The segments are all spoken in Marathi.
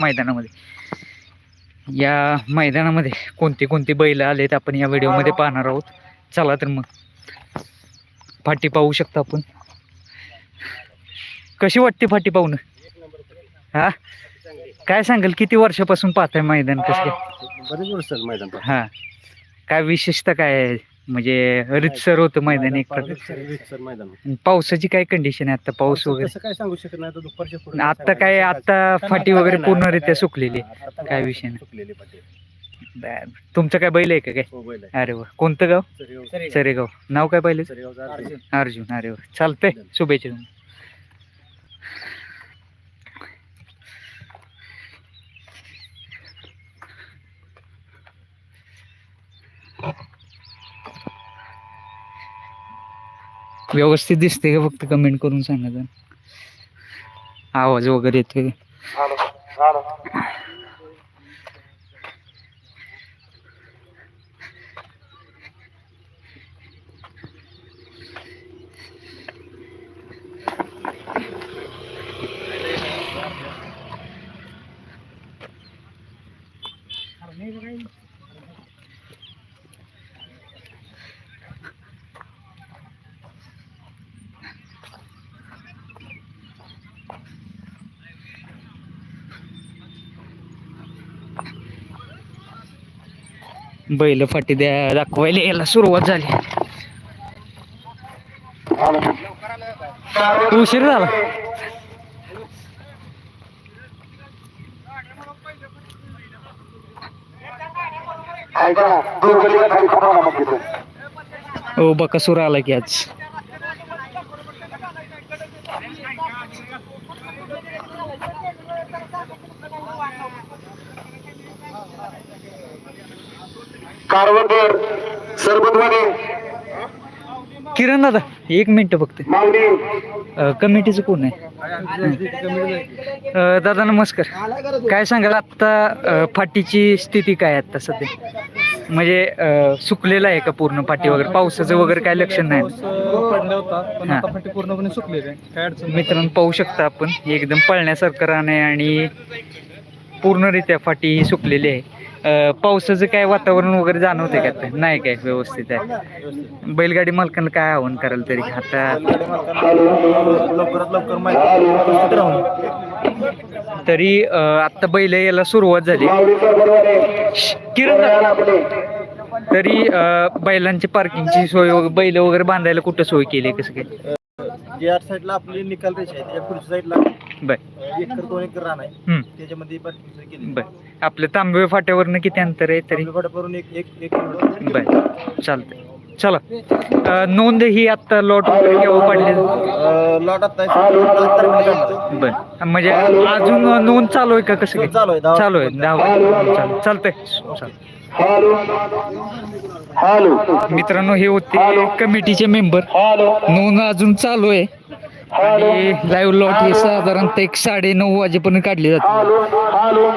मैदानामध्ये. या मैदानामध्ये कोणते कोणते बैल आलेत आपण या व्हिडिओमध्ये पाहणार आहोत. चला तर मग. फाटी पाहू शकता आपण. कशी वाटते फाटी पाहून? हा? काय सांगाल किती वर्षापासून पाहताय मैदान कसं? बरेच वर्ष मैदान. हा. काय विशेषता काय आहे? म्हणजे रितसर होतं मैदान एक प्रकार रीतसर मैदान पावसाची काय कंडिशन आहे आता? पाऊस वगैरे? तसं काय सांगू शकत नाही. आता दुपारच्या पुढे आता काय आता फाटी वगैरे पूर्णरित्या सुकलेली. काय विषय नाही. सुकलेली फाटी. बर. तुमचं काय बैल आहे का काय? हो, बैल आहे. अरे वा. कोणतं गाव? सरेगाव- सरेगाव. नाव काय पाहिलं सरेगावचा अर्जुन. अर्जुन. अरे वा. चालतंय. शुभेच्छा तुम्हाला. व्यवस्थित दिसते का फक्त कमेंट करून सांगा आवाज वगैरे येते बैल फाटी द्या दाखवायला यायला सुरुवात झाली. उशीर झाला. हो बकासूर आला की आज. किरण दादा एक मिनिट फक्त कमिटीचं कोण आहे? दादा नमस्कार. काय सांगाल आत्ता फाटीची स्थिती काय आहे आता सध्या? म्हणजे सुकलेलं आहे का पूर्ण फाटी वगैरे? पावसाचं वगैरे काय लक्षण नाही? पाऊस, अं, पडला होता पण हा. आता फाटी पूर्णपणे सुकलेली आहे काय अडचण नाही. मित्रांनो पाहू शकता आपण एकदम पळण्यासारखं आहे आणि पूर्णरित्या फाटी ही सुकलेली आहे. पावसाचं काय वातावरण वगैरे जाणवते का ते नाही काय व्यवस्थित आहे. बैलगाडी मालकांना काय आव्हान कराल तरी? आता लवकरात लवकर माहिती राहून तरी आत्ता बैल यायला सुरुवात झाली. किरण तरी बैलांची पार्किंगची सोय वगैरे बैल वगैरे बांधायला कुठं सोय केली कसं काय? जे आर साईडला आपली निकाल रेषा आहे त्याच्या पुढच्या साईडला बर. एकर दोन एकर रान आहे हम्म, त्याच्यामध्ये parking सोय केली बर. आपल्या तांबे फाट्यावरनं किती अंतर आहे तरी? तांबेफाट्यावरून एक एक एक किलोमीटर बर. चालतंय. चला. अ, नोंद ही आत्ता लॉट वगैरे केव्हा पडले? लॉट आता. बर. म्हणजे अजून नोंद चालू आहे का कसं काय? चालू आहे दहा चालू आहे. दहा चालतंय. चाल हॅलो. हॅलो. मित्रांनो हे होते कमिटीचे मेंबर. नोंद अजून चालू आहे. आणि लाईव्ह लॉट हे साधारणतः एक साडे नऊ वाजेपर्यंत काढली जाते hello hello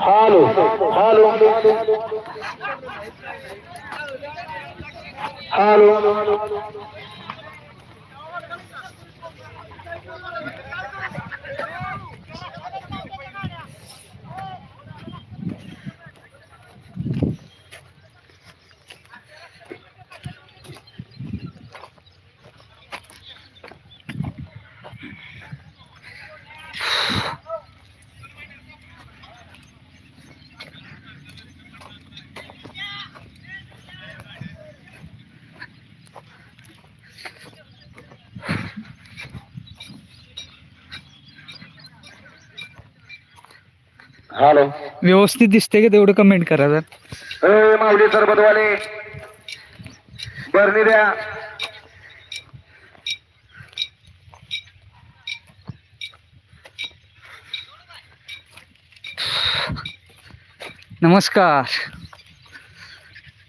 hello hello hello hello व्यवस्थित दिसते का तेवढं कमेंट करा जर? ए माऊली सरबतवाले. बरणी द्या नमस्कार.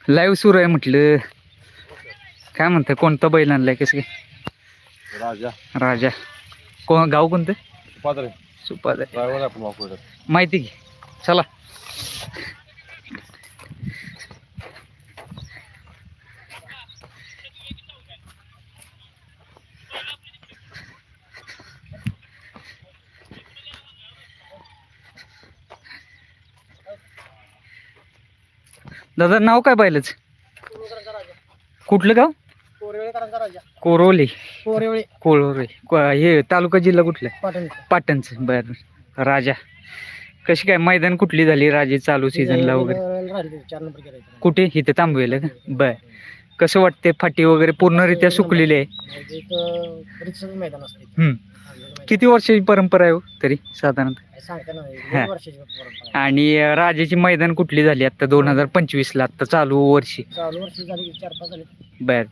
लाईव्ह सुरू आहे म्हटलं. काय म्हणतं कोणता बैल आणलाय कसं काय? राजा. राजा. कोण गाव कोणतं? पादरे सुपाद ड्रायव्हर आपण वापरतो माहिती घे चला. दादा नाव काय पाहिलंच कुठलं गाव? कोरोली. कोरोली. हे तालुका जिल्हा कुठला पाटणचं. बरं. राजा. कशी काय मैदान कुठली झाली? राजे चालू सीझनला वगैरे? कुठे? इथे थांबवेल का? बर. कसं वाटते फाटी वगैरे पूर्णरित्या सुकलेली आहे? मैदान असते हम्म. किती वर्षाची परंपरा आहे हो तरी साधारणतः? सांगता हा. वर्षाची परंपरा आणि अं, राजाची मैदान कुठली झाली आता? दोन हजार पंचवीस ला आता चालू वर्षी. चालू वर्ष झाली चार पाच झाले. बर.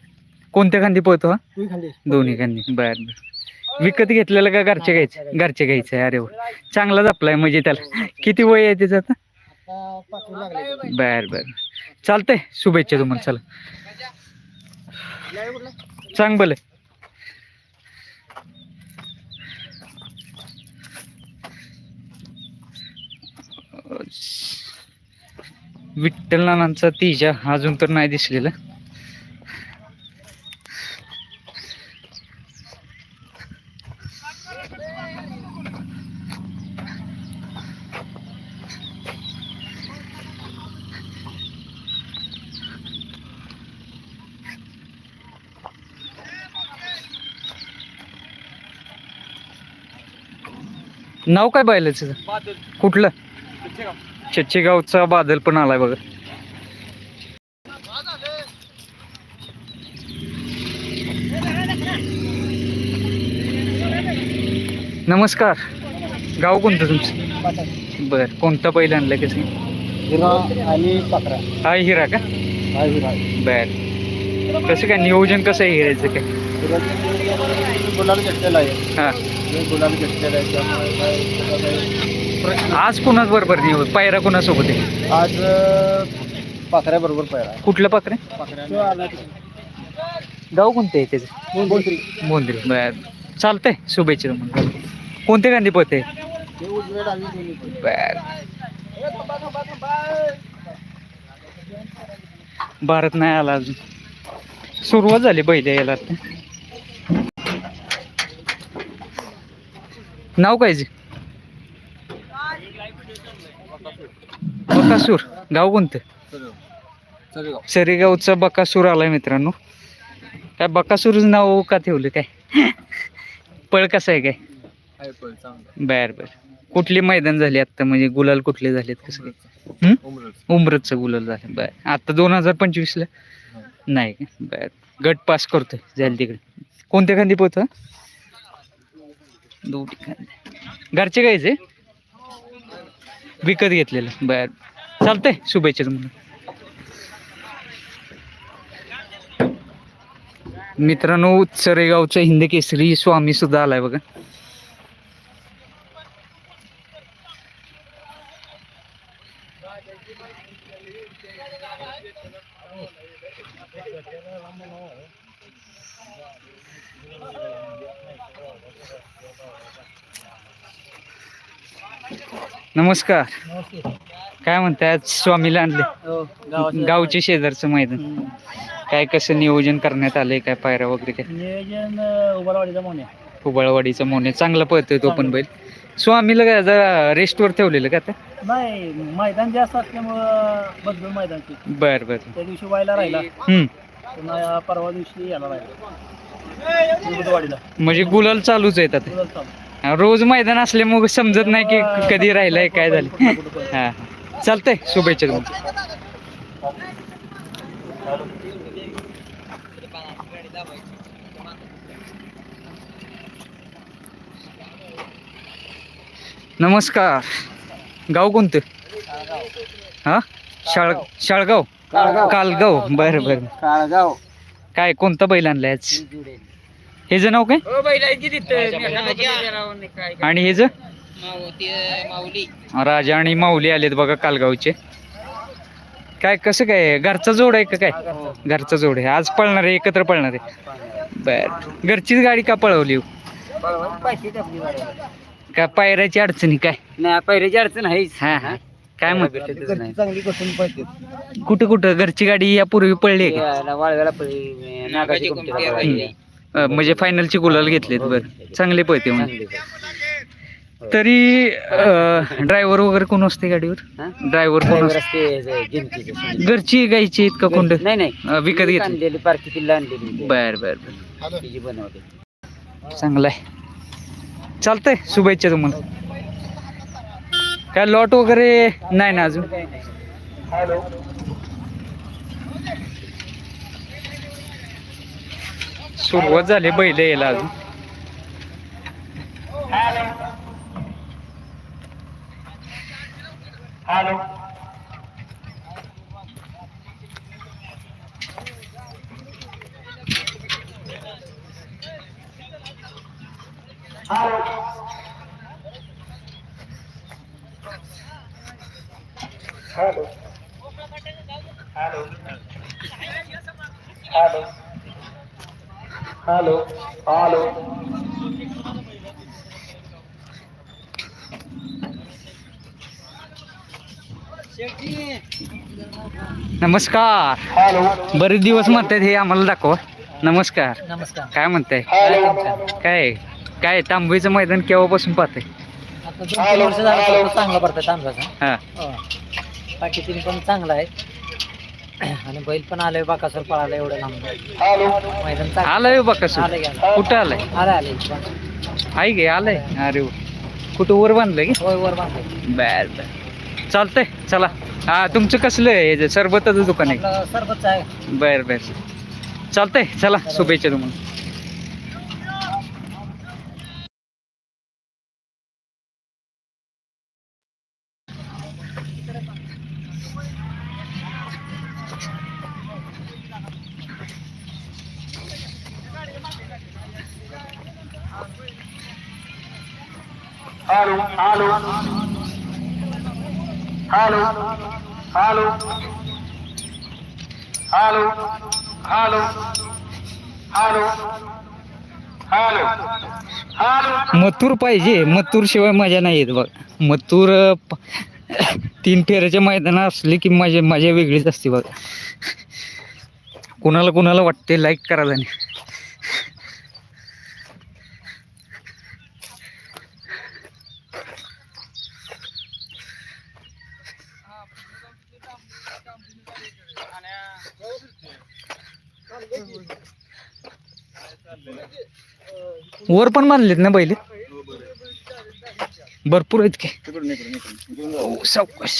कोणत्या खांदी पोहतो हा? खाली दोन्ही खांदी. बर बर. विकत घेतलेलं का घरचे घ्यायचं? घरचे घ्यायचं. आहे अरे वा. चांगला जपलाय म्हणजे त्याला. किती वय आहे त्याचं आता? बर बर. चालतंय. शुभेच्छा तुम्हाला. चला. सांग भले विठ्ठल नानांचा तिजा अजून तर नाही दिसलेला. नाव काय पाहिलं कुठलं? चच्चेगावचा बादल पण आलाय बघा. नमस्कार. गाव कोणतं तुमचं? बर कोणता पहिलं आणलं कसं हिरा आणि पाकरा हा हिरा का? हा हिरा. बर. कसं काय नियोजन कसं आहे हिऱ्याचं काय? गुलाल घेतलेला आहे. हा. गुलाल घेतलेला आहे त्यामुळे काय प्रश्न आज कुणाच बरोबर नियोज पायरा कुणासोबत आहे? आज पाकऱ्या बरोबर पहिला कुठलं पाकरे पाकऱ्या गाव कोणतं आहे त्याचं? बोंद्री. बर. चालतंय. शुभेच्छा तुम्हाला. कोणते गांधी पोते ते उजवे डावी दोन्ही पण. बर. भारत नाही आला अजून. सुरुवात झाली पहिले याला आता. नाव काय जे? बकासूर. गाव कोणतं? सरेगावचा बकासूर आलाय मित्रांनो. काय बकासूर नाव का ठेवलं काय? पळ कसं आहे काय? बर बर. कुठली मैदान झाली आता म्हणजे गुलाल कुठले झालेत कसं काय? हम्म? उमरतचं गुलाल झालं. बर. आता दोन हजार पंचवीस ला नाही का? बर. गट पास करतोय. जाईल तिकडे. कोणत्या खांदी पोहत? दोन्ही ठिकाणी. घरचे गायचे विकत घेतलेलं. बर. चालतंय. शुभेच्छा तुम्हाला. मित्रांनो चरेगावचा हिंदकेसरी स्वामी सुद्धा आलाय बघा. नमस्कार. काय म्हणताय? आज स्वामीला आणले. हो, गावाचं- शेजारचं मैदान. काय कसं नियोजन करण्यात आलंय? काय पायऱ्या वगैरे काय? नियोजन हुबळवाडीचा मोने चांगला पळतोय तो पण बैल. स्वामीला काय जरा रेस्टवर ठेवलेलं का आता? नाही मैदान जास्त असल्यामुळं बदलून मैदानची. बर बर. त्या दिवशी व्हायला राहिला. हम्म. पुन्हा परवा दिवशी यायला राहिला. बुधवाडीला. म्हणजे गुलाल चालूच आहेत आता. गुलाल चालू. रोज मैदान असल्यामुळे समजत नाही की कधी राहिलंय काय झालं. हा. चालतंय शुभेच्छा नमस्कार. गाव कोणतं? हा? शाळ शाळगाव? कालगाव. बरं बरं. काळगाव. काय कोणता बैल आणलाय आज? हे ज नाव काय आणि हे ज राजा आणि माऊली आलेत बघा कालगावचे. काय कसं काय? घरचा जोड आहे का काय? घरचा जोड आहे. आज पळणार आहे एकत्र पळणार आहे. बर. घरचीच गाडी का पळवली हो? काय पायऱ्याची अडचणी काय? नाही पहिल्याची अडचण आहे हा हा. काय पाहिजे कुठं कुठं? घरची गाडी यापूर्वी पळली आहे का? वाळव्याला. अं, म्हणजे फायनलची गुलाल घेतलेत बर. चांगले पळते मग तरी ड्रायव्हर वगैरे कोण असते गाडीवर? ड्रायव्हर कोण असते. घरची गायची आहेत का कोंड नाही नाही. विकत घेतली. पार्टी किल्ला आणलेली. बर बर बर. चांगलं आहे. चालतंय शुभेच्छा तुम्हाला. काय लॉट वगैरे नाही ना अजून? सुरुवात झाली बैल यायला अजून. हॅलो. हॅलो नमस्कार. हॅलो बरेच दिवस म्हणतात हे आम्हाला दाखवा. नमस्कार. नमस्कार. काय म्हणताय? काय काय तांबईचं मैदान केव्हापासून पाहताय? आता दोन तीन वर्ष झालं तो चांगला पडतात तांब्याचा हा. बाकी तीन पण चांगला आहे. आणि बैल पण आलोय बाकासर पळाला एवढं लांब. मैदान चांगलं. आलाय बा कसं आलंय गेलं कुठं आलाय? आलं आलंय. आहे गे आलाय? अरे वा. कुठं वर बांधलं की? होय वर बांधलंय. बर बर. चालतंय चला. हा तुमचं कसलं आहे? हे सरबताचं दुकान आहे. आपलं सरबतचं आहे. बर बर. चालतंय चला. शुभेच्छा तुम्हाला. मथूर पाहिजे. मथुर शिवाय मजा नाही येत बघ. मथूर तीन फेऱ्याच्या मैदानात असले की मजा मजा वेगळीच असते बघ. कुणाला कुणाला वाटते लाईक करा जाणे वर पण बांधलेत ना बैल? भरपूर आहेत काय ओ, सावकाश.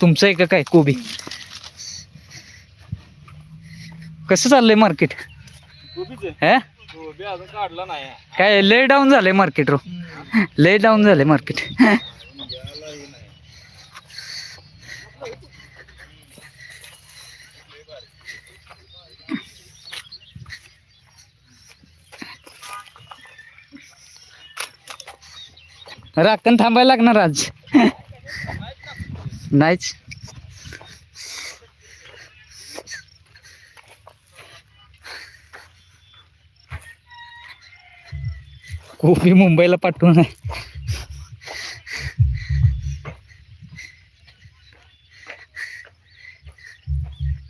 तुमचं आहे का काय कोबी. कसं चाललंय मार्केट हा? काय लय डाऊन झालंय मार्केट रो. लय डाऊन झालंय मार्केट राखण थांबायला लागणार आज. नाहीच. कोबी मुंबईला पाठवून आहे.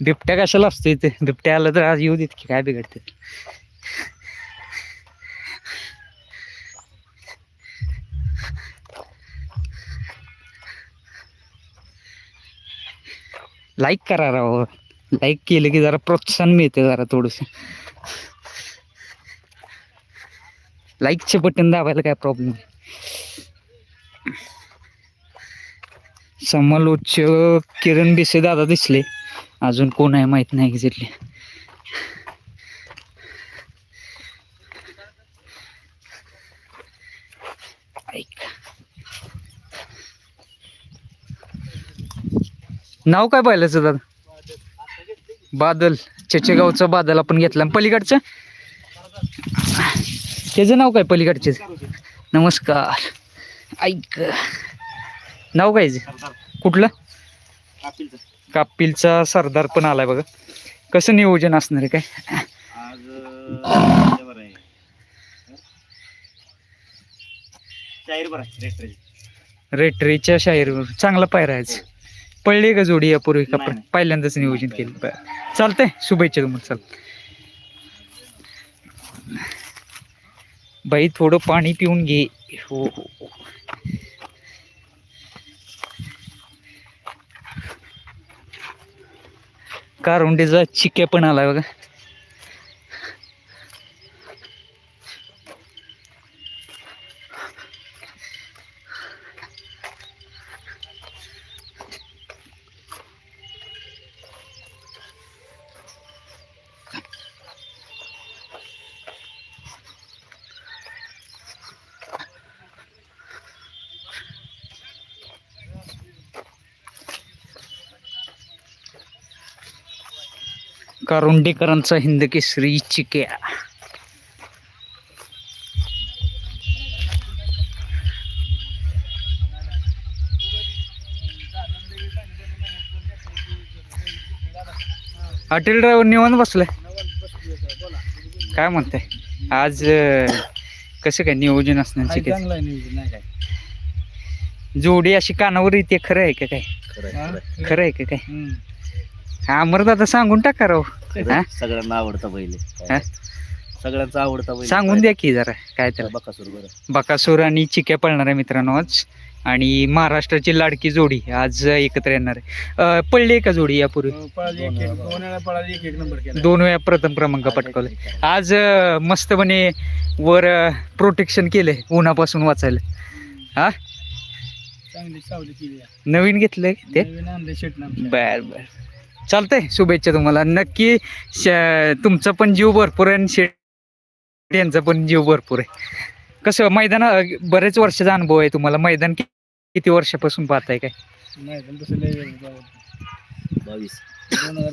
बिबट्या कशाला असतो इथे? बिबट्या आला तर आज येऊ देत की काय बिघडते लाईक करा राव. लाईक केलं की जरा प्रोत्साहन मिळते जरा थोडस. लाईकचे बटन दाबायला काय प्रॉब्लेम नाही. समालोचक किरण बिसे दादा दिसले. अजून कोण आहे माहीत नाही एक्झॅक्टली. ऐक. नाव काय पाहिलं दादा? बादल. चेचेगावचं बादल आपण घेतलं. पलीकडचं? त्याचं नाव काय पलीकडचे नमस्कार. ऐक. नाव काय? कुठलं? कापिलचा सरदार पण आलाय बघा. कसं नियोजन असणार आहे काय? शाहीर रेटरीच्या शाहीरवर चांगला पायरायच पळली का जोडी यापूर्वी का पहिल्यांदाच नियोजन केलं. चालतंय. शुभेच्छा तुम्हाला. चाल. बाई थोडं पाणी पिऊन घे. हो हो हो. कारुंडेचा चिक्या पण आलाय बघा. कारुंडेकरांचा हिंद केसरी चिक्या. हॉटेल ड्रायव्हर निवांत बसलाय? काय म्हणताय? आज कसं काय नियोजन नाही काय? जोडी अशी कानावर येते खरं आहे का काय? खरं आहे का काय? अमरदादा सांगून टाका राव. हा? सगळ्यांना आवडता बैल आहे. हा? सगळ्यांचा आवडता सांगून द्या की जरा काय त्याला बकासूर बरं. बकासूर आणि चिक्या पळणार आहे मित्रांनो आज. आणि महाराष्ट्राची लाडकी जोडी आज एकत्र येणार आहे. पडली आहे का जोडी यापूर्वी? हो, पळाली एक एक दोन वेळा पळाली एक एक नंबर केला. दोन वेळा प्रथम क्रमांक पटकावले. आज अं, मस्तपणे वर प्रोटेक्शन केलंय उन्हापासून वाचायला. हा? चांगली सावली केली. नवीन घेतलंय ते? नवीन आणले शेट नाम बर बर. चालतंय शुभेच्छा तुम्हाला. नक्की तुमचा पण जीव भरपूर आहे आणि शेट यांचा पण जीव भरपूर आहे. कसं मैदान बरेच वर्षाचा अनुभव आहे तुम्हाला. मैदान किती वर्षापासून पाहताय काय? नाही पण तसं लय वेळ जाऊ. बावीस. दोन हजार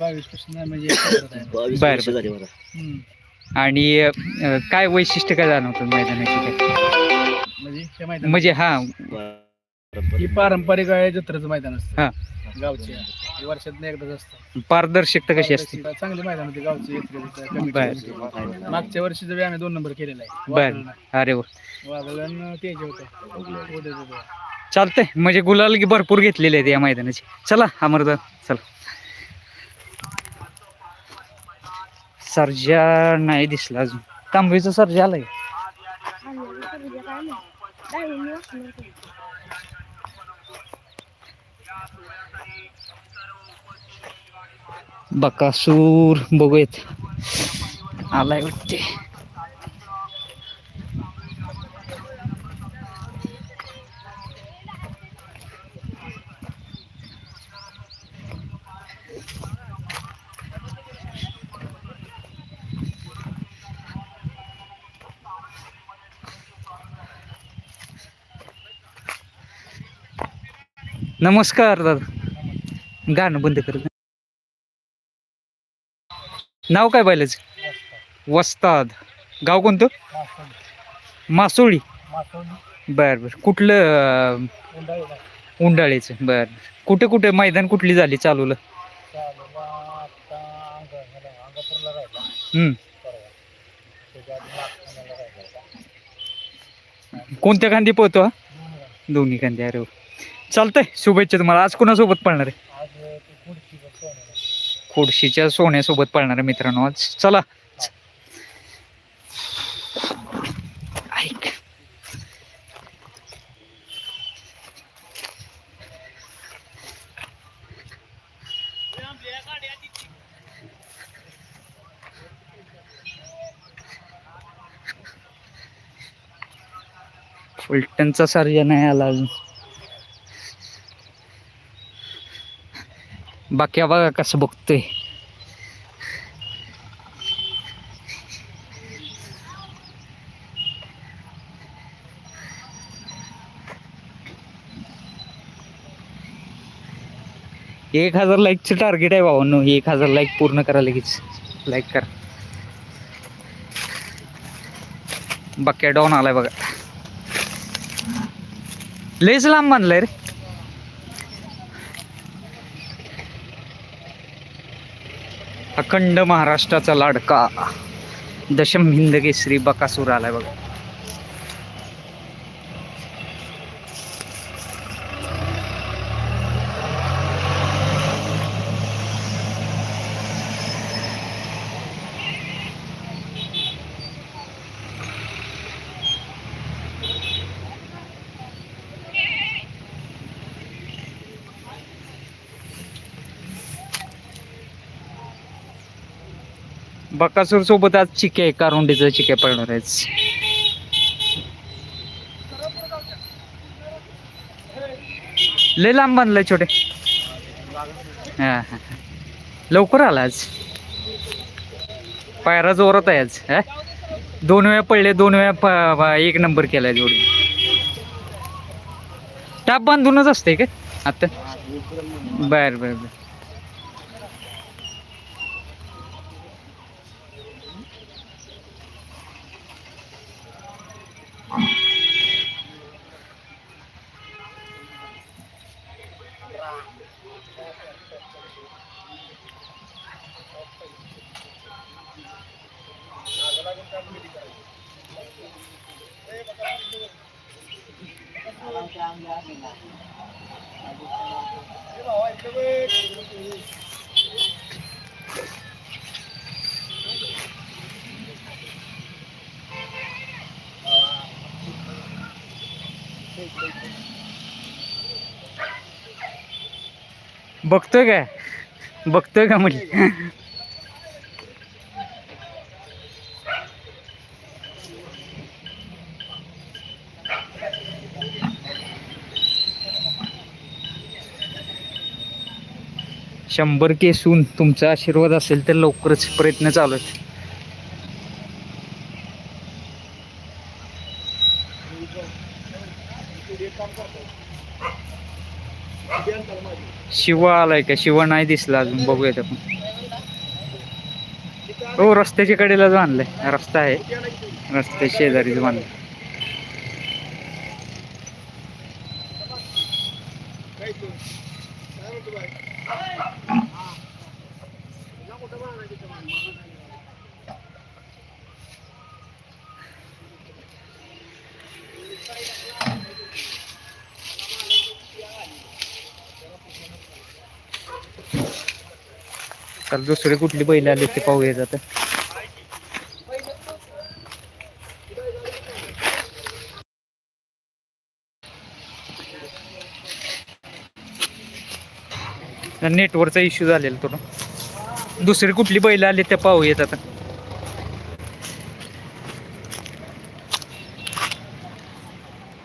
बावीसपासून नाही म्हणजे. आणि काय वैशिष्ट्य काय जाणवतं मैदानाची काय? म्हणजे हे म्हणजे हा. ही पारंपरिक आहे जत्रेचं मैदान हा. असतं गावचे. वर्षात एकदाच असतं. पारदर्शकता कशी असते? चांगली मैदान होती. गावची. मागच्या वर्षी जरी आम्ही दोन नंबर केलेला आहे. बर. अरे वा. होतं. उद्या होतं. चालतंय. म्हणजे गुलाल की भरपूर घेतलेले आहेत या मैदानाची. चला अमरदा चला. सर्जा नाही दिसला अजून. तांबवीचा सर्जा आलाय. बकासूर बघूयात. आलाय वाटते नमस्कार दादा. गाणं बंद कर. नाव काय पाहिलंच वस्ताद. गाव कोणतं? मासोळी. बर बर. कुठलं अं, उंडाळीचं? बर कुठे कुठे मैदान कुठली झाली चालूला? कोणत्या खांदी पोहतो हा? दोन्ही खांदी अरे चालतंय शुभेच्छा तुम्हाला. आज कोणासोबत पळणार आहे? खोडशीच्या सोन्यासोबत पळणार आहे मित्रांनो आज. चला. ऐक. फुलटणचा सर्जा नाही आला अजून. बाकी बघा कसं बघतोय? एक हजार लाईकचं टार्गेट आहे भावांनो. एक हजार लाईक पूर्ण करा लगेच. लाईक करा. बक्या डाऊन आलाय बघा. लयच लांब बांधलाय रे. अखंड महाराष्ट्राचा लाडका. दशम हिंद केसरी बकासूर आलाय बघा. बकासूर सोबत आज चिके आहे कारुंडीचं चिके पडणार आहेच लय लांब बांधलाय छोटे. हां लवकर आला आज. पायरा जोरात आहे आज हा? दोन वेळा पडले दोन वेळा प- प- एक नंबर केलाय जोडी. टाप बांधूनच असते का? आता? बर बर बर. बघतोय काय? बघतोय का म्हणजे शंभर केसून तुमचा आशीर्वाद असेल तर लवकरच प्रयत्न चालू आहे शिवा आलाय का? शिवा नाही दिसला अजून. बघूयात आपण. हो रस्त्याच्या कडेलाच बांधलाय. रस्ता आहे. रस्त्या शेजारीच बांधलाय. आता दुसरे कुठली बैल आले ते पाहूया जात. नेटवर्कचा इश्यू झालेला थोडं दुसरी कुठली बैल आली ते पाहू आता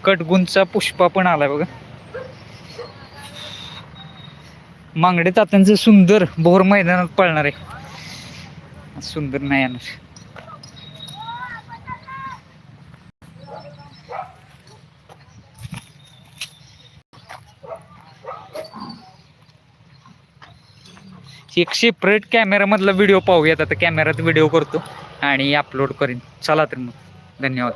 कटगुंचा पुष्पा पण आलाय बघा. मांगडे तात्यांचं सुंदर भोर मैदानात पळणार. आहे सुंदर नाही येणार. एक सेपरेट कॅमेरामधला व्हिडिओ पाहूयात. आता कॅमेऱ्यात व्हिडिओ करतो आणि अपलोड करीन. चला तर मग. धन्यवाद.